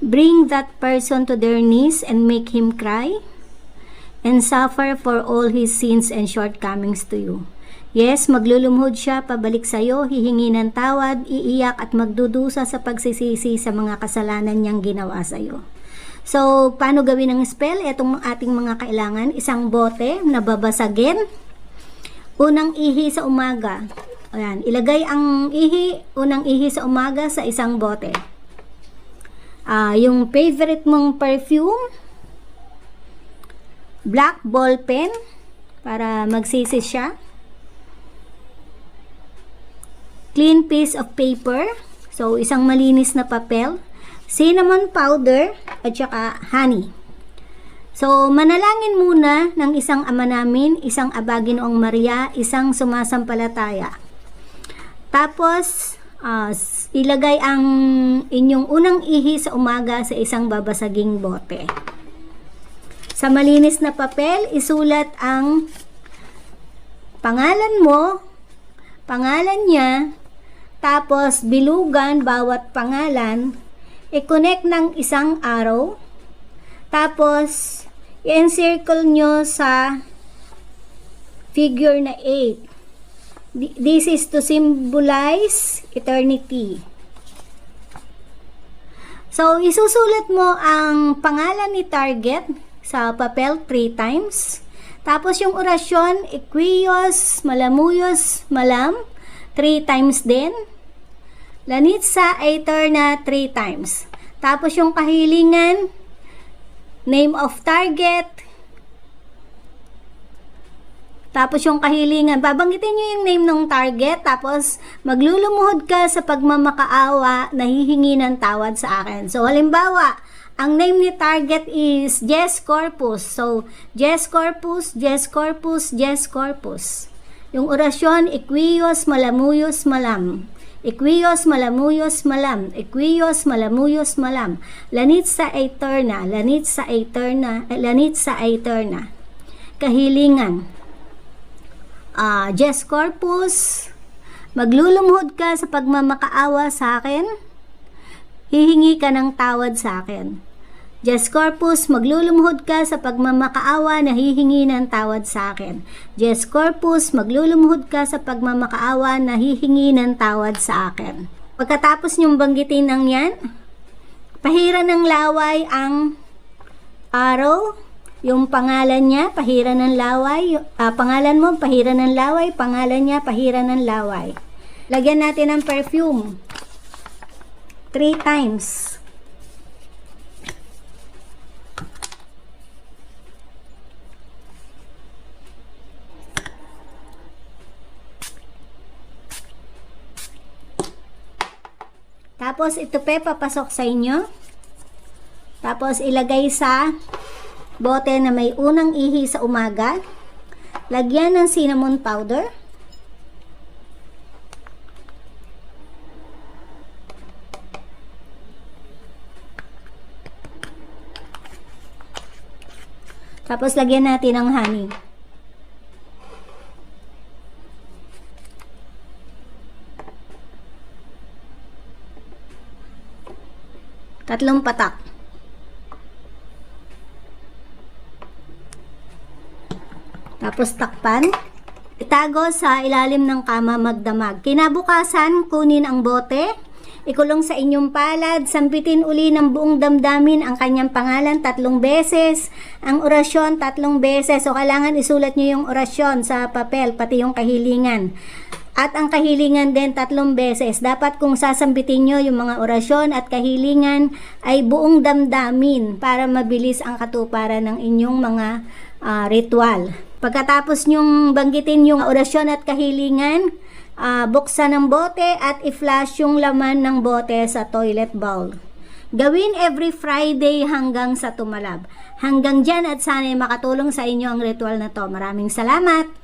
Bring that person to their knees and make him cry and suffer for all his sins and shortcomings to you. Yes, maglulumhod siya pabalik sa iyo, hihingi ng tawad, iiyak at magdudusa sa pagsisisi sa mga kasalanan niyang ginawa sa iyo. So, paano gawin ang spell? Itong ating mga kailangan, isang bote na babasagin. Unang ihi sa umaga. Ayan, ilagay ang ihi, unang ihi sa umaga sa isang bote. Ah, yung favorite mong perfume, black ball pen para magsisi siya. Clean piece of paper, so isang malinis na papel, cinnamon powder at saka honey. So, manalangin muna ng isang ama namin, isang abaginoong Maria, isang sumasampalataya. Tapos, s- ilagay ang inyong unang ihi sa umaga sa isang babasaging bote. Sa malinis na papel, isulat ang pangalan mo, pangalan niya, tapos bilugan bawat pangalan, i-connect ng isang arrow, tapos i-encircle nyo sa figure na 8. Th- This is to symbolize eternity. So, isusulat mo ang pangalan ni target sa papel 3 times. Tapos yung orasyon, equios, malamuyos, malam, 3 times din. Lanitsa Eterna 3 times. Tapos yung kahilingan, name of target, tapos yung kahilingan, babanggitin nyo yung name ng target, tapos maglulumuhod ka sa pagmamakaawa, nahihingi ng tawad sa akin. So, halimbawa, ang name ni target is Jess Corpus. So, Jess Corpus, Jess Corpus, Jess Corpus. Yung orasyon, Equios Malamuyos Malam. Equios Malamuyos Malam. Equios Malamuyos Malam. Lanit sa Eterna. Lanit sa Eterna. eh, Lanit sa Eterna. Kahilingan. Ah, Jess Corpus, maglulumuhod ka sa pagmamakaawa sa akin. Hihingi ka ng tawad sa akin. Jess Corpus, maglulumuhod ka sa pagmamakaawa na hihingi ng tawad sa akin. Jess Corpus, maglulumuhod ka sa pagmamakaawa na hihingi ng tawad sa akin. Pagkatapos niyong banggitin ng yan, pahira ng laway ang araw, yung pangalan niya, pahira ng laway, ah, pangalan mo, pahira ng laway, pangalan niya, pahira ng laway. Lagyan natin ng perfume. Three times. Tapos ito pe papasok sa inyo. Tapos ilagay sa bote na may unang ihi sa umaga. Lagyan ng cinnamon powder. Tapos lagyan natin ng honey. Tatlong patak. Tapos takpan. Itago sa ilalim ng kama magdamag. Kinabukasan, kunin ang bote. Ikulong sa inyong palad, sampitin uli ng buong damdamin ang kanyang pangalan tatlong beses, ang orasyon tatlong beses. So, kailangan isulat nyo yung orasyon sa papel, pati yung kahilingan. At ang kahilingan din tatlong beses. Dapat kung sasambitin nyo yung mga orasyon at kahilingan ay buong damdamin para mabilis ang katuparan ng inyong mga ah, ritual. Pagkatapos nyong banggitin yung orasyon at kahilingan, ah, buksan ang bote at i-flash yung laman ng bote sa toilet bowl. Gawin every Friday hanggang sa tumalab. Hanggang dyan at sana'y makatulong sa inyo ang ritual na to. Maraming salamat!